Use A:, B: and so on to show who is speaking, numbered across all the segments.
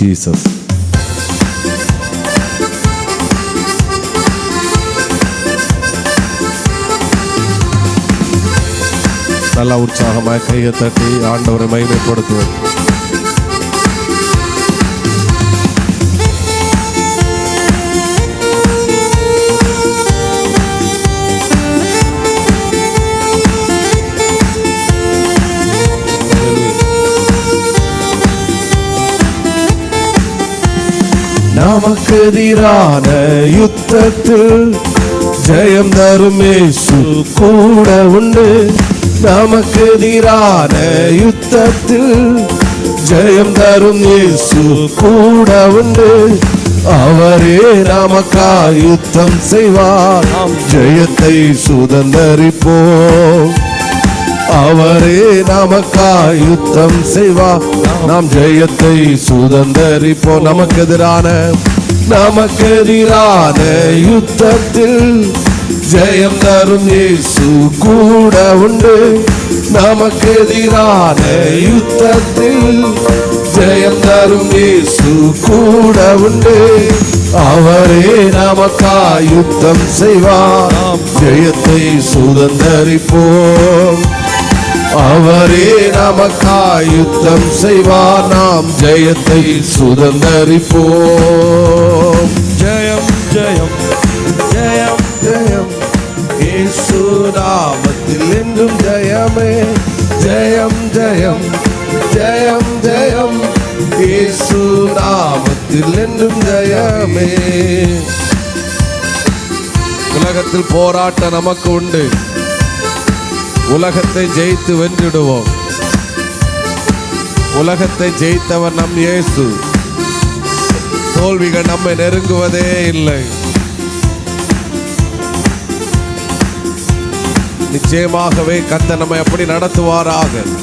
A: Jesus நல்லா உற்சாகமாய் கையை தட்டி ஆண்டவரை மகிமைப்படுத்துவோம் நமக்கு எதிரான யுத்தத்தில் ஜெயம் தரும் இயேசு கூட உண்டு. நமக்கு எதிரான யுத்தத்தில் ஜெயம் தரும் இயேசு கூட உண்டு. அவரே நமக்கா யுத்தம் அவரே நமக்காய் யுத்தம் செய்வார் நாம் ஜெயத்தை சுதந்தரிப்போ நமக்கு எதிரான நமக்கு எதிரான யுத்தத்தில் ஜெயம் தரும் இயேசு கூட உண்டு. நமக்கு எதிரான யுத்தத்தில் ஜெயம் தரும் இயேசு கூட உண்டு. அவரே நமக்காய் யுத்தம் செய்வார் ஜெயத்தை சுதந்தரிப்போம். அவரே நமக்காய் யுத்தம் செய்வார். நாம் ஜெயத்தை சுதந்தரிப்போம். ஜெயம் ஜெயம் ஜெயம் ஜெயம். இயேசு நாமத்தில் என்றும் ஜெயமே. ஜெயம் ஜெயம் ஜெயம் ஜெயம். இயேசு நாமத்தில் என்றும் ஜெயமே. உலகத்தில் போராட்ட நமக்கு உண்டு. உலகத்தை ஜெயித்து வென்றிடுவோம். உலகத்தை ஜெயித்தவர் நம் இயேசு. தோல்விகள் நம்மை நெருங்குவதே இல்லை. நிச்சயமாகவே கத்த நம்மை அப்படி நடத்துவாராக.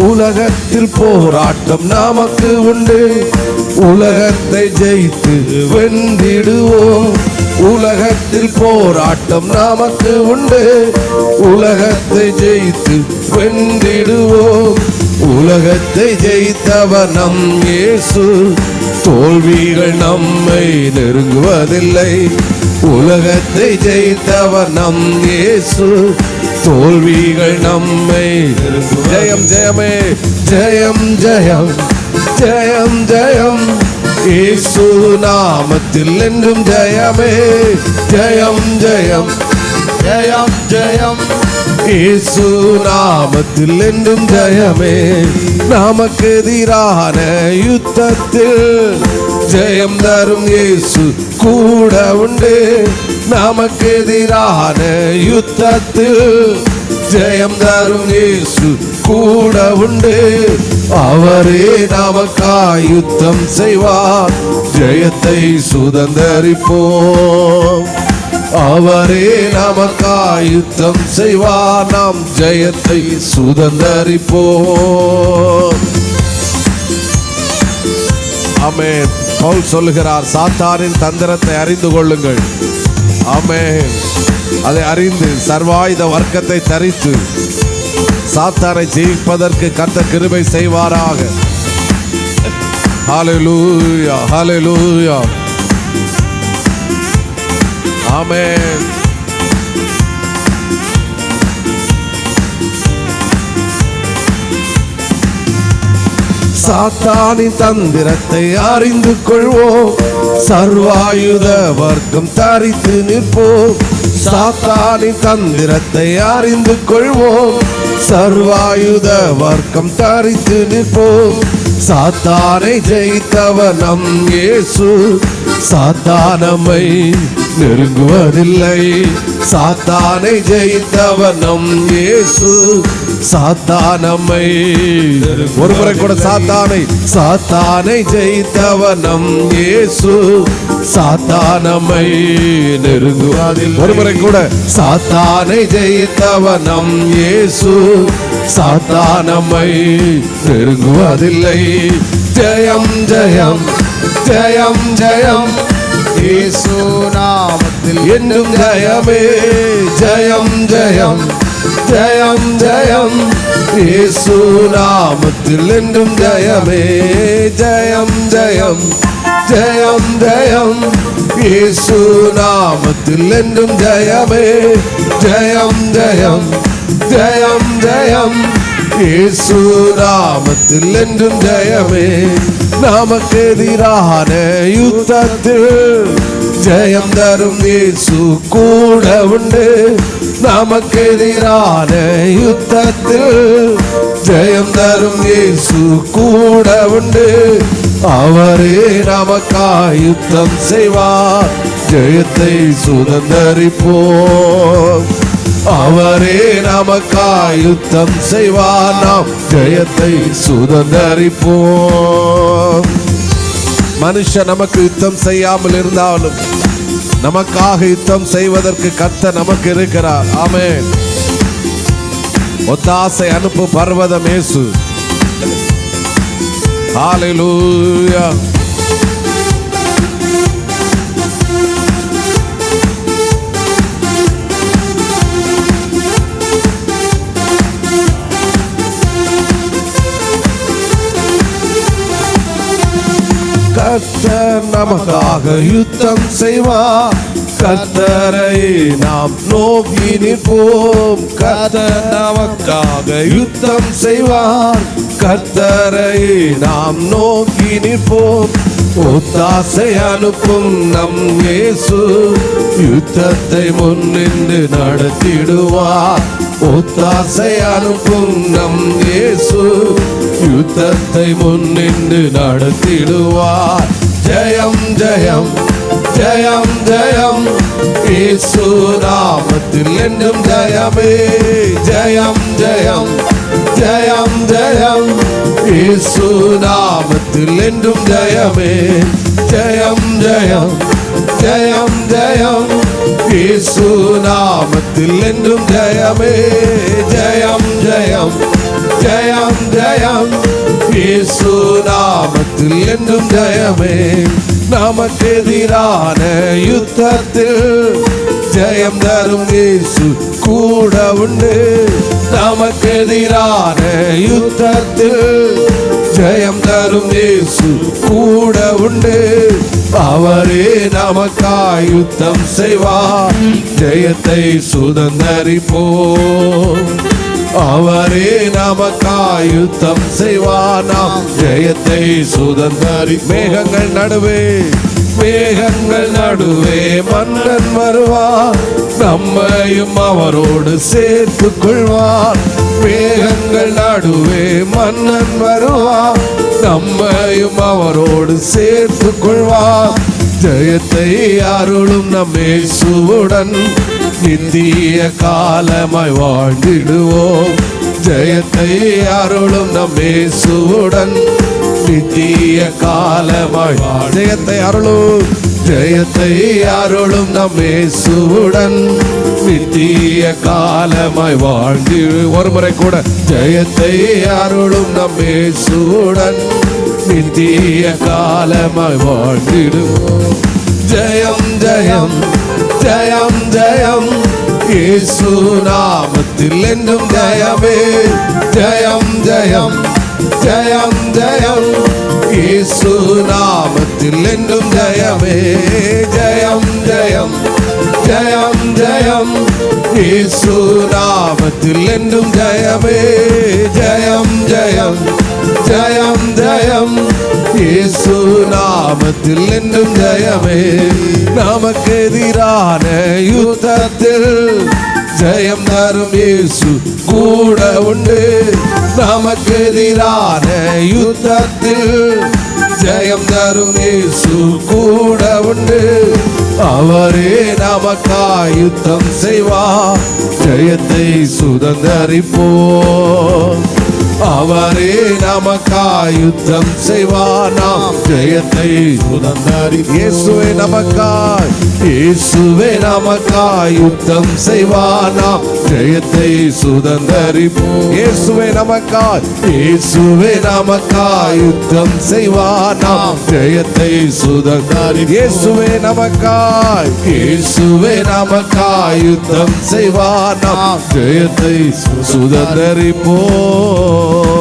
A: உலகத்தில் போராட்டம் நமக்கு உண்டு. உலகத்தை ஜெயித்து வென்றிடுவோம். உலகத்தில் போராட்டம் நமக்கு உண்டு. உலகத்தை ஜெயித்து வென்றிடுவோம். உலகத்தை ஜெயித்தவர் நம் இயேசு. தோல்விகள் நம்மை நெருங்குவதில்லை. உலகத்தை ஜெயித்தவர் நம் இயேசு. தோல்விகள் நம்மை ஜெயம் ஜெயமே ஜெயம் ஜெயம் ஜெயம் ஜெயம். இயேசு நாமத்தில் என்றும் ஜெயமே ஜெயம் ஜெயம் ஜெயம் ஜெயம். இயேசு நாமத்தில் என்றும் ஜெயமே. நமக்கு எதிரான யுத்தத்தில் ஜெயம் தரும் இயேசு கூட உண்டு. நமக்கு எதிரான யுத்தத்தில் ஜெயம் தரும் இயேசு கூட உண்டு. அவரே நமக்காய் யுத்தம் செய்வார். ஜெயத்தை சுதந்திரிப்போம். அவரே நமக்காய் யுத்தம் செய்வார். நாம் ஜெயத்தை சுதந்திரிப்போம். ஆமென். பவுல் சொல்லுகிறார் சாத்தானின் தந்திரத்தை அறிந்து கொள்ளுங்கள். ஆமென். அதை அறிந்து சர்வாயுத வர்க்கத்தை தரித்து சாத்தானை ஜெயிப்பதற்கு கத்த கிருபை செய்வாராக. ஹalleluya ஹalleluya. ஆமென். சாத்தானின் தந்திரத்தை அறிந்து கொள்வோம். சர்வாயுத வர்க்கம் தரித்து நிற்போம். சாத்தானின் தந்திரத்தை அறிந்து கொள்வோம். சர்வாயுத வர்க்கம் தரித்து நிற்போம். சாத்தானை ஜெயித்தவர் நம் இயேசு. சாத்தானமை நெருங்குவதில்லை. சாத்தானை ஜெயித்தவர் நம் இயேசு. சாத்தானமை. ஒரு முறை கூட சாத்தானை. சாத்தானை ஜெயித்தவனம் நம் இயேசு சாத்தானமை. நெருங்குவாதில் ஒரு முறை கூட சாத்தானை ஜெயித்தவனம் நம் இயேசு சாத்தானமை. நெருங்குவதில்லை. ஜெயம் ஜெயம் ஜெயம் ஜெயம்.
B: இயேசு நாமத்தில்
A: என்னும் ஜெயமே. ஜெயம் ஜெயம் ஜெயம் ஜெயம். இயேசு நாமத்தில் என்றும் ஜெயமே ஜெயம் ஜெயம் ஜெயம் ஜெயம். இயேசு நாமத்தில் என்றும் ஜெயமே ஜெயம் ஜெயம் ஜெயம் ஜெயம். இயேசு நாமத்தில் என்றும் ஜெயமே. நமக்கு எதிரான யுத்தத்தில் ஜெயம் தரும் இயேசு கூட உண்டு. நமக்கு எதிரான யுத்தத்தில் ஜெயம் தரும் இயேசு கூட உண்டு. அவரே நமக்காய் யுத்தம் செய்வார். ஜெயத்தை சுதந்தரிப்போம். அவரே நமக்காய் யுத்தம் செய்வார். நாம் ஜெயத்தை சுதந்தரிப்போம். மனுஷன் நமக்கு யுத்தம் செய்யாமல் இருந்தாலும் நமக்காக யுத்தம் செய்வதற்கு கத்த நமக்கு இருக்கிறார். ஆமே ஒத்தாசை அனுப்பு பர்வதமேசு இயேசு. கத்தர் நமக்காக யுத்தம் செய்வார். கத்தரை நாம் நோக்கி நிற்போம். கத்தர் நமக்காக யுத்தம் செய்வார். கத்தரை நாம் நோக்கி நிற்போம். ஒத்தாசை அனுப்பும் நம் இயேசு யுத்தத்தை முன்னின்று நடத்திடுவார். ஒத்தாசை அனுப்பும் நம் இயேசு யுத்தத்தை முன்னின்று நடத்திடுவார். ஜெயம் ஜெயம் ஜெயம் ஜெயம். இயேசு நாமத்தில் என்றும் ஜெயமே. ஜெயம் ஜெயம் ஜெயம் ஜெயம். இயேசு நாமத்தில் என்றும் ஜெயமே. ஜெயம் ஜெயம் ஜெயம் ஜெயம். இயேசு நாமத்தில் என்றும் ஜெயமே ஜெயம் ஜெயம் ஜெயம் ஜெயம். இயேசு நாமத்தில் என்றும் ஜெயமே நமக்கு எதிரான யுத்தத்தில் ஜெயம் தரும் இயேசு கூட உண்டு. நமக்கு எதிரான யுத்தத்தில் ஜெயம் தரும் இயேசு கூட உண்டு. அவரே நமக்காய் யுத்தம் செய்வார். ஜெயத்தை சுதந்தரிப்போ அவரே நமக்காய் யுத்தம் செய்வார். நாம் ஜெயத்தை சுதந்தரி மேகங்கள் நடுவே மேகங்கள் நடுவே மன்னன் வருவார். நம்மையும் அவரோடு சேர்த்து கொள்வார். மேகங்கள் நடுவே மன்னன் வருவார். நம்மையும் அவரோடு சேர்த்து கொள்வார் ஜெயத்தை அருளும் நம்மேசுவுடன் நித்திய காலமாய் வாழ்ந்திடுவோம். ஜெயத்தை அருளும் நம்மேசுவுடன் நித்திய காலமாய் ஜெயத்தை அருளும். ஜெயத்தை அருளும் நம்மேசுவுடன் நித்திய காலமாய் வாழ்ந்து ஒரு முறை கூட ஜெயத்தை அருளும் நம்மேசுவுடன் நித்திய காலமாய் வாழ்ந்திடுவோம். ஜெயம் ஜெயம் ஜெயம் ஜெயம். இயேசு நாமத்தில் என்றும் ஜெயமே. ஜெயம் ஜெயம் ஜெயம் ஜெயம். இயேசு நாமத்தில் என்றும் ஜெயமே. ஜெயம் ஜெயம் ஜெயம் ஜெயம். இயேசு நாமத்தில் என்றும் ஜெயமே. ஜெயம் ஜெயம் ஜெயம் ஜெயம். இயேசு நாமத்தில் என்றும் ஜெயமே. நமக்கு எதிரான யுத்தத்தில் ஜெயம் தரும் இயேசு கூட உண்டு. நமக்கு எதிரான யுத்தத்தில் ஜெயம் தரும் இயேசு கூட உண்டு. அவரே நமக்கா யுத்தம் செய்வார். ஜெயத்தை சுதந்தரிப்போம். அவரே நமக்காய் யுத்தம் செய்வார் நாம் ஜெயத்தை சுதந்தரி இயேசுவே நமக்காய். இயேசுவே நமக்காய் யுத்தம் செய்வார் நாம் ஜெயத்தை சுதந்தரிப்போம் இயேசுவே நமக்காய். இயேசுவே நமக்காய் யுத்தம் செய்வார் நாம் ஜெயத்தை சுதந்தரி இயேசுவே நமக்காய். இயேசுவே நமக்காய் யுத்தம் செய்வார் நாம் ஜெயத்தை சுதந்தரிப்போம் amor.